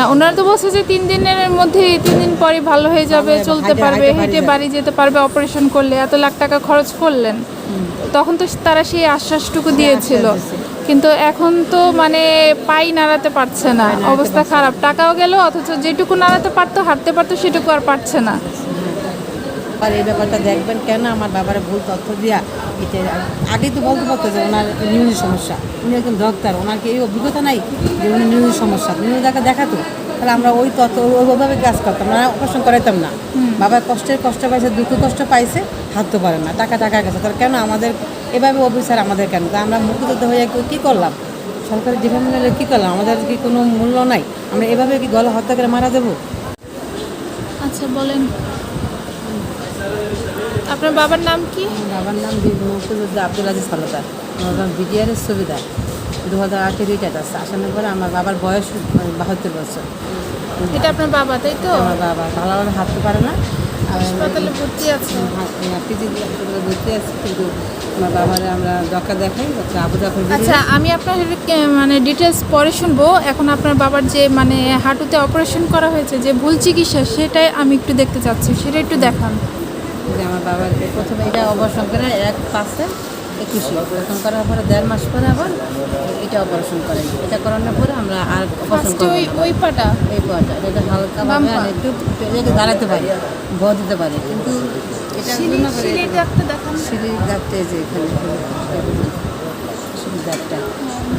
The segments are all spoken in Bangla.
না ওনারা তো বলছে যে তিন দিনের মধ্যে তিন দিন পরে ভালো হয়ে যাবে চলতে পারবে হেঁটে বাড়ি যেতে পারবে অপারেশন করলে এত লাখ টাকা খরচ করলেন। তখন তো তারা সেই আশ্বাসটুকু দিয়েছিল। হ্যাঁ, আশ্বাস দিয়েছে। কিন্তু এখন তো মানে পাই নাড়াতে পারছে না অবস্থা খারাপ। টাকাও গেল অথচ যেটুকু নাড়াতে পারতো হাঁটতে পারতো সেটুকু আর পারছে না। আর এই ব্যাপারটা দেখবেন কেন? আমার বাবারে ভুল তথ্য দিয়া এটা আগে তো বলতে পারতো যে ওনার নিউজের সমস্যা। উনি একজন ডক্টর ওনার কি এই অভিজ্ঞতা নাই যে উনি নিউজের সমস্যা নিউজ দেখা দেখাতো। তাহলে আমরা ওই তত ওই- ওইভাবে কাজ করতাম না অপারেশন করাইতাম না। বাবা কষ্টের কষ্ট পাইছে দুঃখ কষ্ট পাইছে হাঁটতে পারে না টাকা টাকা গেছে। তাহলে কেন আমাদের এভাবে অফিসার আমাদের কেন? তা আমরা মুক্তিযুদ্ধ হয়ে কী করলাম? সরকারি যেভাবে নিলে কী করলাম? আমাদের কি কোনো মূল্য নাই? আমরা এভাবে কি গলা হত্যা করে মারা দেবো আচ্ছা বলেন। আপনার বাবার নাম কি? বাবার নাম মুক্তিযোদ্ধা আব্দুল আজিজ হলদার। আমার বাবা বিডিআরের সুবিধা। দু হাজার আটে রিটায়ার্ড আছে। আসানোর পরে আমার বাবার বয়স মানে বাহাত্তর বছর। এটা আপনার বাবা তাই তো? আমার বাবা। ভালোভাবে হাঁটতে পারে না। হাসপাতালে ভর্তি আছে? পিজি ঘুরতে আছে। কিন্তু আমার বাবারে আমরা ডক্টর দেখাই। আবু জাফর আচ্ছা আমি আপনার মানে ডিটেলস পরে শুনব। এখন আপনার বাবার যে মানে হাঁটুতে অপারেশন করা হয়েছে যে ভুল চিকিৎসা সেটাই আমি একটু দেখতে চাচ্ছি। সেটা একটু দেখান। যে আমার বাবার প্রথমে এটা অপারেশন করে এক পাশে একুশে। অপারেশন করার পরে দেড় মাস পরে আবার এটা অপারেশন করে। এটা করানোর পরে আমরা আর অপারেশন করব ওই পাটা? এই পাটা। এটা হালকা ভাবে একটু দাঁড়াতে পারি ভর দিতে পারি। কিন্তু এটা সিঁড়ি সিঁড়ি ডাক্তার দেখান। সিঁড়ি দাঁতটা যে এখানে সিঁড়ি দাঁতটা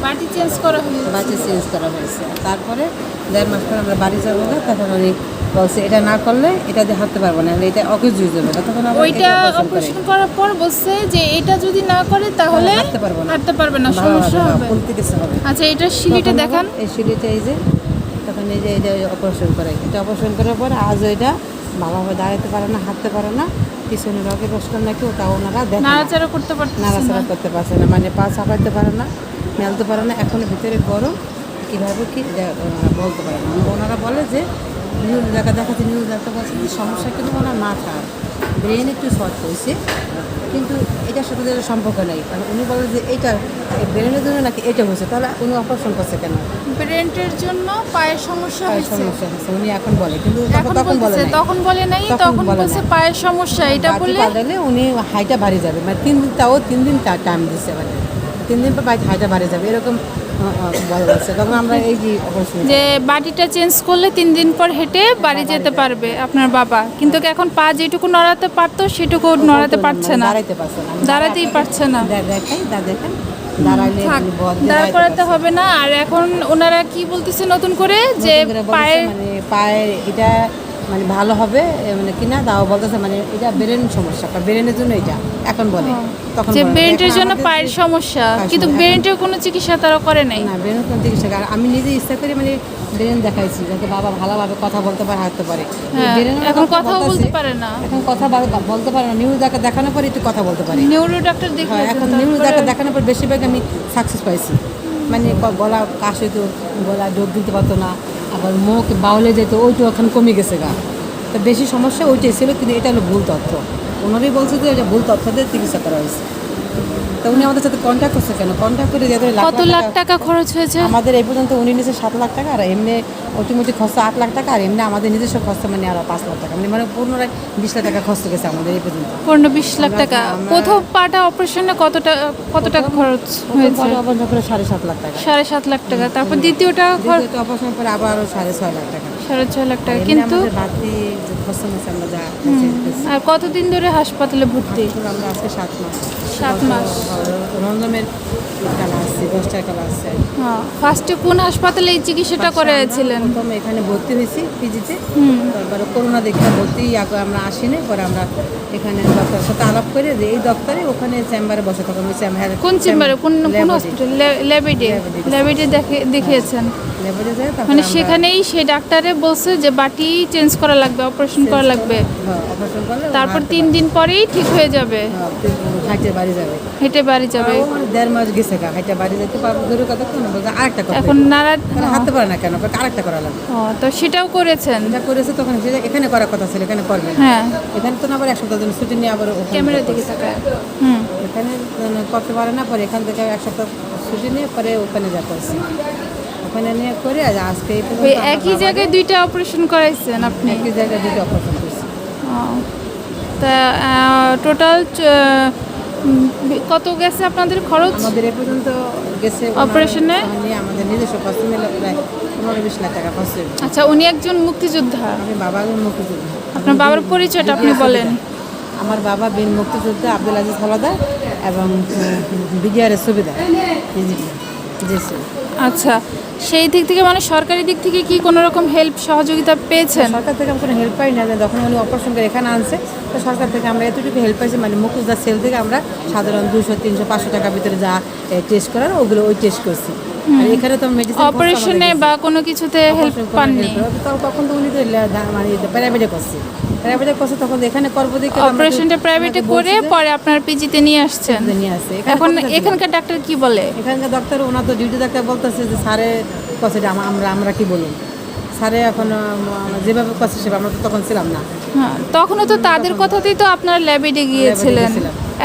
বাটি চেঞ্জ করা হয়েছে। চেঞ্জ করা হয়েছে। তারপরে দেড় মাস পর আমরা বাড়ি যাব না তখন উনি বলছে এটা না করলে এটা দিয়ে হাঁটতে পারব না এটা অকেজ হয়ে যাবে। তখন ওইটা। অপারেশন করার পর বলছে যে এটা যদি না করে তাহলে হাঁটতে পারব না। হাঁটতে পারবে না সমস্যা হবে, আচ্ছা এটা সিঁড়িটা দেখান। এই সিঁড়িটা এই যে তখন এই যে এটা অপারেশন করে। এটা অপারেশন করার পর আজও এটা ভালোভাবে দাঁড়াতে পারে না হাঁটতে পারে না পিছনে রগে বসল নাকি ওটা ওনারা দেখে নাড়াচাড়া করতে পারতেছে না। নাড়াচাড়া করতে পারছে না মানে পা চাপাইতে পারে না মেলতে পারে না। এখনও ভিতরে গরম কীভাবে কি বলতে পারে না। ওনারা বলে যে নিউজ দেখা দেখাচ্ছে নিউজ দেখা বলছে যে সমস্যা কিন্তু ওনার মাথা ব্রেন একটু শর্ট হয়েছে কিন্তু এটার সাথে যেটা সম্পর্ক নেই। কারণ উনি বলেন যে এইটা ব্রেনের জন্য নাকি এটা হয়েছে তাহলে উনি অপারেশন করছে কেন? ব্রেন্টের জন্য পায়ের সমস্যা পায়ের সমস্যা হয়েছে উনি এখন বলে কিন্তু তখন- বলে। তখন বলে নাই তখন বলছে পায়ের সমস্যা এটা বললে উনি হাইটা বাড়ি যাবে মানে তিন দিন তাও তিন দিন টাইম দিচ্ছে মানে। তিন দিন পর বাইক হাইটা বাড়ি যাবে। এরকম তখন আমরা এই যে বাটিটা চেঞ্জ করলে তিন দিন পর হেঁটে বাড়ি যেতে পারবে আপনার বাবা। কিন্তু এখন পা যেটুকু নড়াতে পারতো সেটুকু নড়াতে পারছে না। দাঁড়াইতে পারছে না। দাঁড়াতেই পারছে না। দেখেন দাঁড় করাতে হবে না। আর এখন ওনারা কি বলতেছে নতুন করে? যে বলছে পায়ের মানে পায়ের এটা মানে ভালো হবে মানে কিনা দাও বলতেছে মানে এটা ব্রেন সমস্যা ব্রেনের জন্য এটা এখন বলে তখন যে। বেরেন্টের এখন জন্য পায়ের সমস্যা কিন্তু। বেরেন্টের কোনো চিকিৎসা তারা করে নাই। না ব্রেনের কোনো চিকিৎসা আমি নিজে ইচ্ছা করে মানে ব্রেন দেখাইছি যাতে বাবা ভালোভাবে কথা বলতে পারে হাঁটতে পারে। হ্যাঁ, ব্রেনের এখন কথা বলতে পারে না। এখন কথা বল- বলতে পারে না নিউজ দেখা দেখানোর পরে একটু কথা বলতে পারে। নিউরো ডাক্তার হ্যাঁ দেখিয়েছেন এখন নিউজ দেখা তারপরে- দেখানোর পর বেশিরভাগ আমি সাকসেস পাইছি। মানে গলা কাশ হইতো গলা ডোক দিতে পারতো না আবার মুখ বাউলে যেত ওইটা এখন কমে গেছে গা। তা বেশি সমস্যা ওইটাই ছিল, কিন্তু এটা হলো ভুল তথ্য। ওনারই বলছে যে এটা ভুল তথ্য দিয়ে চিকিৎসা করা হয়েছে। তো উনি আমাদের সাথে কন্ট্যাক্ট করছে কেন? কন্ট্যাক্ট করে যাদের কত লাখ টাকা খরচ হয়েছে? আমাদের এই পর্যন্ত উনি নিচে সাত লাখ টাকা আর এমনি অটোমেটিক খরচ আট লাখ টাকা আর এমনি আমাদের নিজস্ব খরচ মানে আরও পাঁচ লাখ টাকা। মানে মানে পুনরায় বিশ লাখ টাকা খরচ গেছে আমাদের এই পর্যন্ত। পনেরো বিশ লাখ টাকা। প্রথম পাটা অপারেশনে কত টাকা কত টাকা খরচ হয়েছে? পরে করে সাড়ে সাত লাখ টাকা। সাড়ে সাত লাখ টাকা। তারপর দ্বিতীয়টা অপারেশন করে আবারও সাড়ে ছয় লাখ টাকা। সাড়ে ছয় লাখ টাকা। কিন্তু আর কতদিন ধরে হাসপাতালে ভর্তি? আমরা আজকে সাত মাস। সাত মাস। রঞ্জমের আসছে দশটার খেলা আসছে হ্যাঁ ফার্স্টে কোন হাসপাতালে এই চিকিৎসাটা করেছিলেন। প্রথম এখানে ভর্তি হয়েছি পিজিতে তারপরে করোনা দেখে ভর্তি আগে আমরা আসিনি পরে আমরা এখানে ডক্টরের সাথে আলাপ করে যে এই দপ্তরে ওখানে চেম্বারে বসে ওই চেম্বার কোন চেম্বারে কোন কোন হসপিটাল ল্যাবেডে। ল্যাবেডে দেখে দেখিয়েছেন। মানে সেখানেই সেই ডাক্তারে বলছে যে বাটি চেঞ্জ করা লাগবে অপারেশন করা লাগবে। হ্যাঁ, তারপর তিন দিন পরেই ঠিক হয়ে যাবে। হাইটে বাড়ি যাবে। হেঁটে বাড়ি যাবে। দেড় মাস গেছে গা হাইটে বাড়ি যেতে পারব দূরের কথা কেন বলছে আরেকটা কথা এখন নাড়া তাহলে পারে না কেন? আরেকটা করা লাগবে। ও, তো সেটাও করেছেন। যা করেছে তখন সেটা এখানে করার কথা ছিল এখানে করবে। হ্যাঁ। এখানে তো না আবার এক সপ্তাহ ছুটি নিয়ে আবার ওখানে ক্যামেরা করতে দিকে তাকায়। হুম। এখানে করতে পারে না পরে এখান থেকে এক সপ্তাহ ছুটি নিয়ে পরে ওখানে যা করছি। ওখানে নিয়ে করে আজকে আমার একই জায়গায় দুইটা অপারেশন করাইছেন আপনি? একই জায়গায় দুটো অপারেশন করছি। তা টোটাল কত গেছে আপনাদের খরচ? আমাদের এ পর্যন্ত গেছে অপারেশনে? আমাদের নিজস্ব খরচ মিলে প্রায় পনেরো বিশ লাখ টাকা খরচ আচ্ছা উনি একজন মুক্তিযোদ্ধা? আমি বাবা একজন মুক্তিযোদ্ধা। আপনার বাবার পরিচয়টা আপনি বলেন। আমার বাবা বিন মুক্তিযোদ্ধা আব্দুল আজিজ হলাদার এবং বিজয়ের সুবিধা জি জি আচ্ছা সেই দিক থেকে মানে সরকারি দিক থেকে কি কোনো রকম হেল্প সহযোগিতা পেয়েছেন? সরকার থেকে আমি কোনো হেল্প পাই না যখন উনি অপারেশন করে এখানে আনছে তো সরকার থেকে আমরা এতটুকু হেল্প পাইছি মানে মুকুজদার সেল থেকে আমরা সাধারণ দুশো তিনশো পাঁচশো টাকার ভিতরে যা টেস্ট করার ওগুলো ওই টেস্ট করছি। এখানে তো মেডিসিন অপারেশনে বা কোনো কিছুতে হেল্প পাননি? তখন তো উনি তো মানে প্রাইভেটে করছে। প্রাইভেটে করছে তখন এখানে করব দেখে অপারেশনটা প্রাইভেটে করে পরে আপনার পিজিতে নিয়ে আসছেন। নিয়ে এখন এখানকার ডাক্তার কি বলে? এখানকার ডাক্তার ওনার তো ডিউটি ডাক্তার বলতেছে যে স্যারে কছে আমরা আমরা কি বলুন? স্যারে এখন যেভাবে কছে সেভাবে আমরা তো তখন ছিলাম না। হ্যাঁ তখনও তো তাদের কথাতেই তো আপনার ল্যাবেডে গিয়েছিলেন।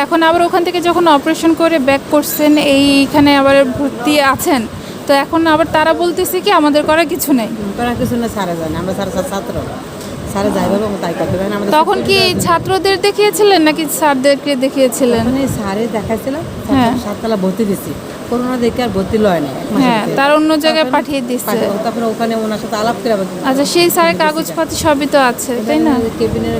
এখন আবার ওখান থেকে যখন অপারেশন করে ব্যাক করছেন এইখানে আবার ভর্তি আছেন। তো এখন আবার তারা বলতেছে কি আমাদের করার কিছু নেই। করার কিছু না স্যারে জানে। আমরা স্যার স্যার ছাত্র। স্যারে যাই ভাবে তাই করতে পারি না আমাদের তখন কি ছাত্রদের দেখিয়েছিলেন নাকি স্যারদেরকে দেখিয়েছিলেন? এই স্যারে দেখাইছিলাম হ্যাঁ। সাততলা ভর্তি দিছি। করোনা দেখে আর ভর্তি লয় না হ্যাঁ। তার অন্য জায়গায় পাঠিয়ে দিচ্ছে তারপরে ওখানে ওনার সাথে আলাপ করে আচ্ছা সেই স্যারের কাগজপাতি সবই তো আছে তাই না? কেবিনের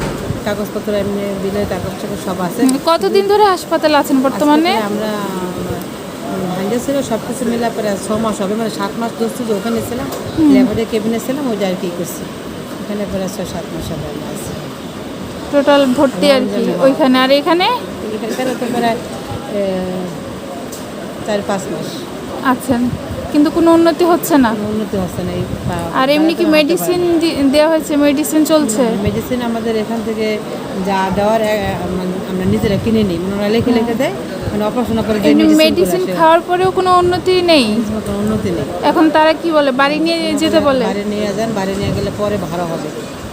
কাগজপত্র এমনি বিলের কাগজ সব আছে। কতদিন ধরে হাসপাতালে আছেন বর্তমানে? আমরা ভাঙ্গে ছিল সব কিছু মিলে পরে ছ মাস হবে মানে সাত মাস ধরছি যে ওখানে ছিলাম লেবারে কেবিনে ছিলাম ওই আর কি করছি। ওখানে পরে ছয় সাত মাস আছি টোটাল ভর্তি আর কি ওইখানে আর এখানে? এখানে তো প্রায় চার পাঁচ মাস। আচ্ছা কিন্তু কোনো উন্নতি হচ্ছে না? উন্নতি হচ্ছে না এই আর এমনি কি মেডিসিন দেওয়া হয়েছে মেডিসিন চলছে? মেডিসিন আমাদের এখান থেকে যা দেওয়ার আমরা নিজেরা কিনে নিই। মানে ওরা লিখে লিখে দেয় মানে অপারেশন করে যে মেডিসিন খাওয়ার পরেও কোনো উন্নতি নেই। উন্নতি নেই এখন তারা কি বলে বাড়ি নিয়ে যেতে বলে? বাড়ি নিয়ে যান বাড়ি নিয়ে গেলে পরে ভালো হবে।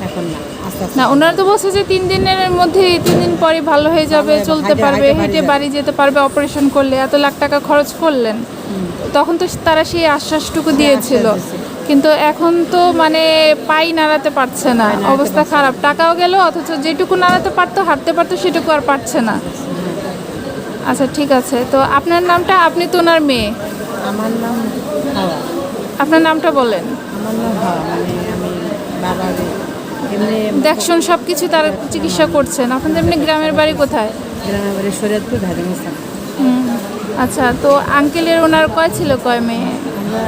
এখন না না ওনারা তো বলছে যে তিন দিনের মধ্যে তিন দিন পরে ভালো হয়ে যাবে চলতে পারবে হেঁটে বাড়ি যেতে পারবে অপারেশন করলে এত লাখ টাকা খরচ করলেন। তখন তো তারা সেই আশ্বাসটুকু দিয়েছিল। কিন্তু এখন তো মানে পাই নাড়াতে পারছে না। অবস্থা খারাপ। টাকাও গেল অথচ যেটুকু নাড়াতে পারতো হাঁটতে পারতো সেটুকু আর পারছে না। আচ্ছা ঠিক আছে। তো আপনার নামটা? আপনি তো ওনার মেয়ে। আমার নাম হাওয়া। আপনার নামটা বলেন। আমার নাম হাওয়া মানে আমি বাবা এমনি দেখশুন সব কিছু তার চিকিৎসা করছেন। আপনাদের এমনি গ্রামের বাড়ি কোথায়? গ্রামের বাড়ি শরীয়তপুর ধাদিম ইসলাম আচ্ছা তো আঙ্কেলের ওনার কয় ছিল কয় মেয়ে? আমরা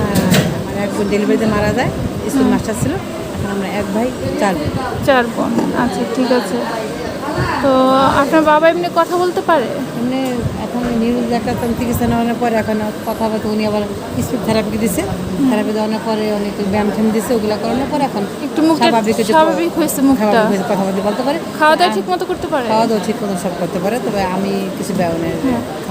আমার এক ডেলিভারিতে মারা যায় স্কুল মাস্টার ছিল। এখন আমরা এক ভাই চার চার বোন আচ্ছা ঠিক আছে। তো আপনার বাবা এমনি কথা বলতে পারে? এমনি এখন নিউজ দেখাতাম চিকিৎসা নেওয়ার পরে এখন কথা বলতে উনি আবার স্পিড থেরাপি দিছে। থেরাপি দেওয়ার পরে অনেক ব্যায়াম ঠ্যাম দিছে ওগুলো করানোর পরে এখন একটু মুখটা স্বাভাবিক স্বাভাবিক হয়েছে মুখটা। কথা বলতে বলতে পারে। খাওয়া দাওয়া ঠিক মতো করতে পারে? খাওয়া দাওয়া ঠিক মতো সব করতে পারে তবে আমি কিছু ব্যায়ামের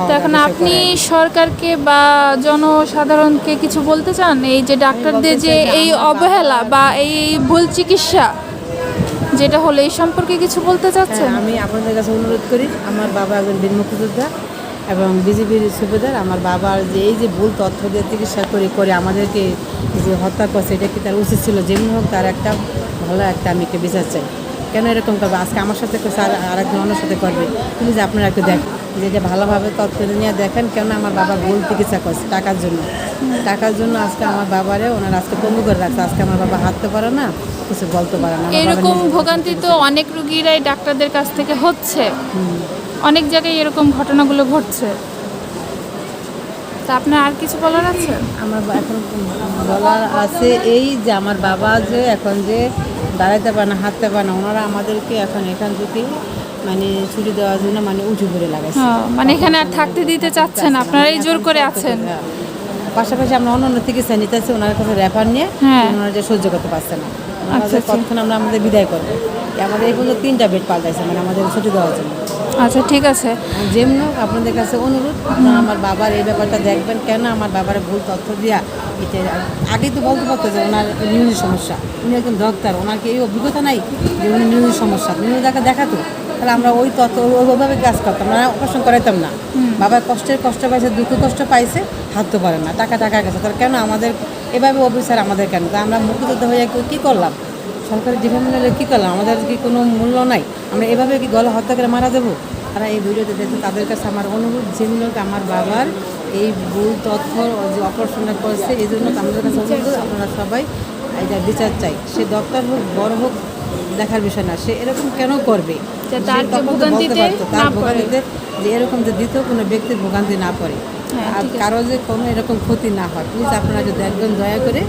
তো এখন আপনি সরকারকে বা জনসাধারণকে কিছু বলতে চান? এই যে ডাক্তারদের যে এই অবহেলা বা এই ভুল চিকিৎসা যেটা হলো এই সম্পর্কে কিছু বলতে চাচ্ছেন? হ্যাঁ, আমি আপনাদের কাছে অনুরোধ করি আমার বাবা একজন বীর মুক্তিযোদ্ধা এবং বিজেপির সুবেদার। আমার বাবার যে এই যে ভুল তথ্য দিয়ে চিকিৎসা করে করে আমাদেরকে যে হত্যা করছে এটা কি তার উচিত ছিল? যেমনি হোক তার একটা ভালো একটা আমি একটা বিচার চাই। কেন এরকম করবে? আজকে আমার সাথে করছে আর আরেকজন অন্যের সাথে করবে। তুমি যে আপনারা একটু দেখ যে এটা ভালোভাবে তথ্য নিয়ে দেখেন কেন আমার বাবা ভুল চিকিৎসা করছে টাকার জন্য। টাকার জন্য আজকে আমার বাবারে ওনার আজকে পঙ্গু করে রাখছে। আজকে আমার বাবা হাঁটতে পারে না কিছু বলতে পারে না। এরকম ভোগান্তি তো অনেক রুগীরাই ডাক্তারদের কাছ থেকে হচ্ছে। অনেক জায়গায় এরকম ঘটনাগুলো ঘটছে। তা আপনার আর কিছু বলার আছে? আমার এখন বলার আছে এই যে আমার বাবা যে এখন যে দাঁড়াইতে পারে না হাঁটতে পারে না ওনারা আমাদেরকে এখন এখান থেকে মানে ছুটি দেওয়ার জন্য মানে উঁচু করে লাগাইছে। হ্যাঁ, মানে এখানে আর থাকতে দিতে চাচ্ছেন আপনারা এই জোর করে আছেন। হ্যাঁ। পাশাপাশি আমরা অন্য অন্য চিকিৎসা নিতেছি ওনার কাছে রেফার নিয়ে হ্যাঁ। ওনারা যে সহ্য করতে পারছে না। আচ্ছা, আচ্ছা। কতক্ষণ আমরা আমাদের বিদায় করব? আমাদের এই পর্যন্ত তিনটা বেড পাল্টাইছে মানে আমাদের ছুটি দেওয়ার জন্য। আচ্ছা ঠিক আছে। যেমন আপনাদের কাছে অনুরোধ আপনারা আমার বাবার এই ব্যাপারটা দেখবেন কেন আমার বাবার ভুল তথ্য দিয়া এটা আগেই তো বলতে পারতো যে ওনার নিউজের সমস্যা। উনি একজন ডাক্তার ওনাকে এই অভিজ্ঞতা নাই যে উনি নিউজের সমস্যা? নিউজ দেখা দেখাতো। তাহলে আমরা ওই তত ওইভাবে কাজ করতাম না অপারেশন করাইতাম না। বাবা কষ্টের কষ্ট পাইছে দুঃখ কষ্ট পাইছে হাঁটতে পারে না টাকা টাকা গেছে। তাহলে কেন আমাদের এভাবে অফিসার আমাদের কেন? তা আমরা মুক্তিযোদ্ধা হয়ে কী করলাম? সরকারি ডিপার্টমেন্টে কী করলাম? আমাদের কি কোনো মূল্য নাই? আমরা এভাবে কি গলা হত্যা করে মারা দেবো তারা এই ভিডিওতে দেখে তাদের কাছে আমার অনুরোধ যেগুলো আমার বাবার এই ভুল তথ্য যে অপারেশনটা করছে এই জন্য আমাদের কাছে অনুরোধ আপনারা সবাই এটা বিচার চাই। সে ডক্টর হোক বড় হোক দেখার বিষয় না সে এরকম কেন করবে? যে তার ভোগান্তিতে যে এরকম যে দ্বিতীয় কোনো ব্যক্তির ভোগান্তি না পড়ে। হ্যাঁ, আর কারও যে কোনো এরকম ক্ষতি না হয়। প্লিজ আপনারা যদি দেখবেন দয়া করে